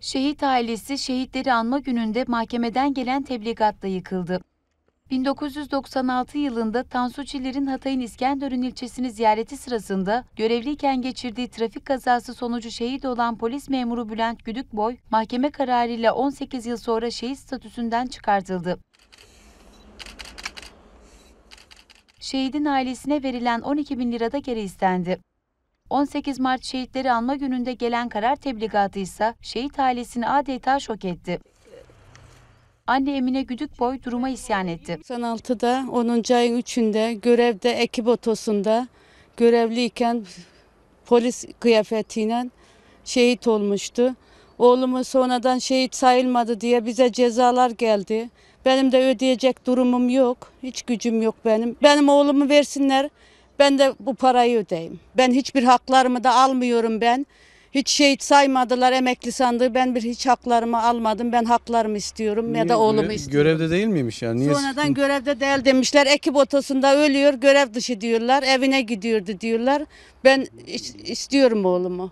Şehit ailesi şehitleri anma gününde mahkemeden gelen tebligatla yıkıldı. 1996 yılında Tansu Çiller'in Hatay'ın İskenderun ilçesini ziyareti sırasında görevliyken geçirdiği trafik kazası sonucu şehit olan polis memuru Bülent Güdükboy, mahkeme kararıyla 18 yıl sonra şehit statüsünden çıkartıldı. Şehidin ailesine verilen 12 bin lirada geri istendi. 18 Mart şehitleri anma gününde gelen karar tebligatı ise şehit ailesini adeta şok etti. Anne Emine Güdükboy duruma isyan etti. 96'da 10. ayın 3'ünde görevde ekip otosunda görevliyken polis kıyafetiyle şehit olmuştu. Oğlumu sonradan şehit sayılmadı diye bize cezalar geldi. Benim de ödeyecek durumum yok. Hiç gücüm yok benim. Benim oğlumu versinler. Ben de bu parayı ödeyeyim. Ben hiçbir haklarımı da almıyorum ben. Hiç şehit saymadılar emekli sandığı. Ben bir hiç haklarımı almadım. Ben haklarımı istiyorum ya da oğlumu istiyorum. Görevde değil miymiş yani? Niye Sonradan görevde değil demişler. Ekip otosunda ölüyor, görev dışı diyorlar. Evine gidiyordu diyorlar. Ben is- istiyorum oğlumu.